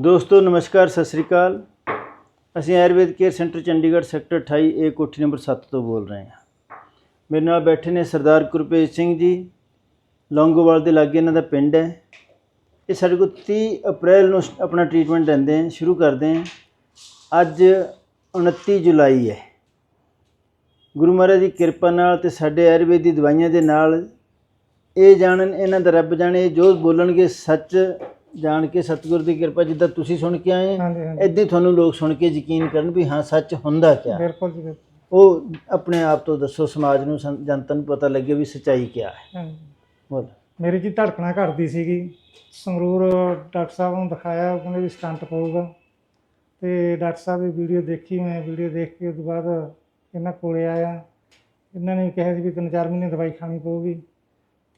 ਦੋਸਤੋ, ਨਮਸਕਾਰ, ਸਤਿ ਸ੍ਰੀ ਅਕਾਲ। ਅਸੀਂ Ayurveda care centre Chandigarh sector 28 A ਕੋਠੀ ਨੰਬਰ 7 ਤੋਂ ਬੋਲ ਰਹੇ ਹਾਂ। ਮੇਰੇ ਨਾਲ ਬੈਠੇ ਨੇ ਸਰਦਾਰ ਗੁਰਪ੍ਰੀਤ ਸਿੰਘ ਜੀ। ਲੌਂਗੋਵਾਲ ਦੇ ਲਾਗੇ ਇਹਨਾਂ ਦਾ ਪਿੰਡ ਹੈ। ਇਹ ਸਾਡੇ ਕੋਲ 30 ਅਪ੍ਰੈਲ ਨੂੰ ਆਪਣਾ ਟ੍ਰੀਟਮੈਂਟ ਲੈਂਦੇ ਹਨ ਸ਼ੁਰੂ ਕਰਦੇ ਹਾਂ। ਅੱਜ 29 ਜੁਲਾਈ ਹੈ। ਗੁਰੂ ਮਹਾਰਾਜ ਦੀ ਕਿਰਪਾ ਨਾਲ ਤੇ ਸਾਡੇ ਆਯੁਰਵੇਦ ਦੀ ਦਵਾਈਆਂ ਦੇ ਨਾਲ ਇਹ ਜਾਣਨ, ਇਹਨਾਂ ਦਾ ਰੱਬ ਜਾਣੇ, ਇਹ ਜੋ ਬੋਲਣਗੇ ਸੱਚ ਜਾਣ ਕੇ ਸਤਿਗੁਰ ਦੀ ਕਿਰਪਾ ਜਿੱਦਾਂ ਤੁਸੀਂ ਸੁਣ ਕੇ ਆਏ ਹਾਂਜੀ ਹਾਂਜੀ। ਤੁਹਾਨੂੰ ਲੋਕ ਸੁਣ ਕੇ ਯਕੀਨ ਕਰਨ ਵੀ ਹਾਂ ਸੱਚ ਹੁੰਦਾ ਕਿਆ। ਬਿਲਕੁਲ ਜੀ ਬਿਲਕੁਲ। ਉਹ ਆਪਣੇ ਆਪ ਤੋਂ ਦੱਸੋ ਸਮਾਜ ਨੂੰ ਸੰ- ਜਨਤਾ ਨੂੰ ਪਤਾ ਲੱਗੇ ਵੀ ਸੱਚਾਈ ਕਿਆ ਹੈ। ਹਾਂਜੀ। ਬੋਲ। ਮੇਰੀ ਜੀ ਧੜਕਣਾ ਘਟਦੀ ਸੀਗੀ। ਸੰਗਰੂਰ ਡਾਕਟਰ ਸਾਹਿਬ ਨੂੰ ਦਿਖਾਇਆ ਉਹ ਕਹਿੰਦੇ ਵੀ ਸਟੰਟ ਪਊਗਾ। ਤੇ ਡਾਕਟਰ ਸਾਹਿਬ ਦੀ ਵੀਡੀਓ ਦੇਖੀ ਮੈਂ ਵੀਡੀਓ ਦੇਖ ਕੇ ਉਸ ਤੋਂ ਬਾਅਦ ਇਹਨਾਂ ਕੋਲੇ ਆਇਆ। ਇਹਨਾਂ ਨੇ ਕਿਹਾ ਸੀ ਵੀ ਤਿੰਨ ਚਾਰ ਮਹੀਨੇ ਦਵਾਈ ਖਾਣੀ ਪਊਗੀ।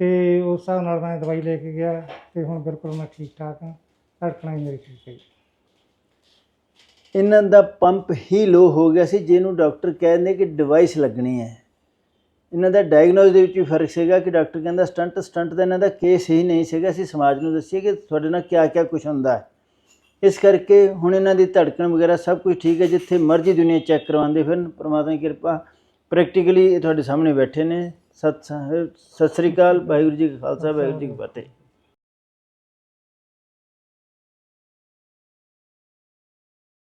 ਤੇ ਉਸ ਹਿਸਾਬ ਨਾਲ ਮੈਂ ਦਵਾਈ ਲੈ ਕੇ ਗਿਆ ਤੇ ਹੁਣ ਬਿਲਕੁਲ ਮੈਂ ਠੀਕ ਠਾਕ ਹਾਂ। ਧੜਕਣਾ ਹੀ ਮੇਰੀ ਠੀਕ ਹੈ ਜੀ। ਇਹਨਾਂ ਦਾ ਪੰਪ ਹੀ ਲੋ ਹੋ ਗਿਆ ਸੀ, ਜਿਹਨੂੰ ਡਾਕਟਰ ਕਹਿੰਦੇ ਕਿ ਡਿਵਾਈਸ ਲੱਗਣੀ ਹੈ। ਇਹਨਾਂ ਦਾ ਡਾਇਗਨੋਸ ਦੇ ਵਿੱਚ ਵੀ ਫ਼ਰਕ ਸੀਗਾ ਕਿ ਡਾਕਟਰ ਕਹਿੰਦਾ ਸਟੰਟ ਸਟੰਟ ਦਾ ਇਹਨਾਂ ਦਾ ਕੇਸ ਹੀ ਨਹੀਂ ਸੀਗਾ। ਅਸੀਂ ਸਮਾਜ ਨੂੰ ਦੱਸੀਏ ਕਿ ਤੁਹਾਡੇ ਨਾਲ ਕਿਆ ਕਿਆ ਕੁਝ ਹੁੰਦਾ ਹੈ। ਇਸ ਕਰਕੇ ਹੁਣ ਇਹਨਾਂ ਦੀ ਧੜਕਣ ਵਗੈਰਾ ਸਭ ਕੁਝ ਠੀਕ ਹੈ। ਜਿੱਥੇ ਮਰਜ਼ੀ ਦੁਨੀਆ ਚੈੱਕ ਕਰਵਾਉਂਦੇ ਫਿਰ ਪਰਮਾਤਮਾ ਦੀ ਕਿਰਪਾ ਪ੍ਰੈਕਟੀਕਲੀ ਇਹ ਤੁਹਾਡੇ ਸਾਹਮਣੇ ਬੈਠੇ ਨੇ। ਸਤਿ ਸਤਿ ਸ੍ਰੀ ਅਕਾਲ ਵਾਹਿਗੁਰੂ ਜੀ ਕਾ ਖਾਲਸਾ ਵਾਹਿਗੁਰੂ ਜੀ ਕੀ ਫਤਿਹ।